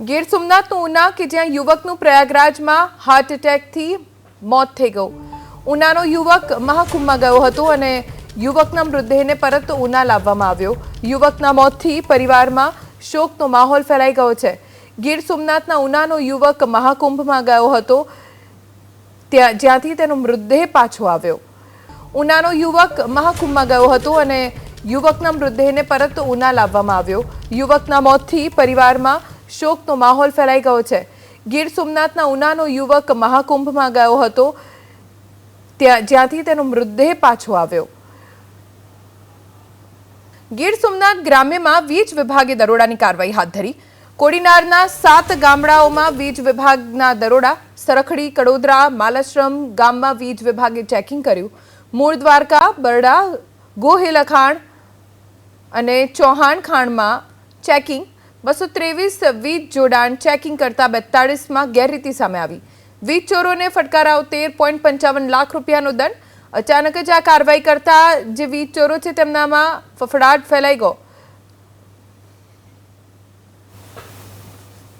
ગીર સોમનાથનું ઉના કે જ્યાં યુવકનું પ્રયાગરાજમાં હાર્ટ એટેકથી મોત થઈ ગયું. ઉનાનો યુવક મહાકુંભમાં ગયો હતો અને યુવકના મૃતદેહને પરત ઉના લાવવામાં આવ્યો. યુવકના મોતથી પરિવારમાં શોકનો માહોલ ફેલાઈ ગયો છે. ગીર સોમનાથના ઉનાનો યુવક મહાકુંભમાં ગયો હતો, ત્યાં, જ્યાંથી તેનો મૃતદેહ પાછો આવ્યો. ઉનાનો યુવક મહાકુંભમાં ગયો હતો અને યુવકના મૃતદેહને પરત ઉના લાવવામાં આવ્યો. યુવકના મોતથી પરિવારમાં શોકનો માહોલ ફેલાઈ ગયો છે. ગીર સોમનાથના ઉનાનો યુવક મહાકુંભમાં ગયો હતો. જ્યાંથી તેનો મૃતદેહ પાછો આવ્યો. ગીર સોમનાથ ગ્રામ્યમાં વીજ વિભાગે દરોડાની કાર્યવાહી હાથ ધરી. કોડીનારના સાત ગામડાઓમાં વીજ વિભાગના દરોડા, સરખડી, કડોદરા, માલાશ્રમ ગામમાં વીજ વિભાગે ચેકિંગ કર્યું. મૂળ દ્વારકા, બરડા, ગોહિલખાણ અને ચૌહાણ ખાણમાં ચેકિંગ બસો ત્રેવીસ વીજ જોડાણ ચેકિંગ કરતા બેતાળીસમાં ગેરરીતિ સામે આવી. વીજ ચોરોને ફટકારાઓ તેર પોઈન્ટ પંચાવન લાખ રૂપિયાનો દંડ. અચાનક જ આ કાર્યવાહી કરતા જે વીજ ચોરો છે તેમનામાં ફફડાટ ફેલાઈ ગયો.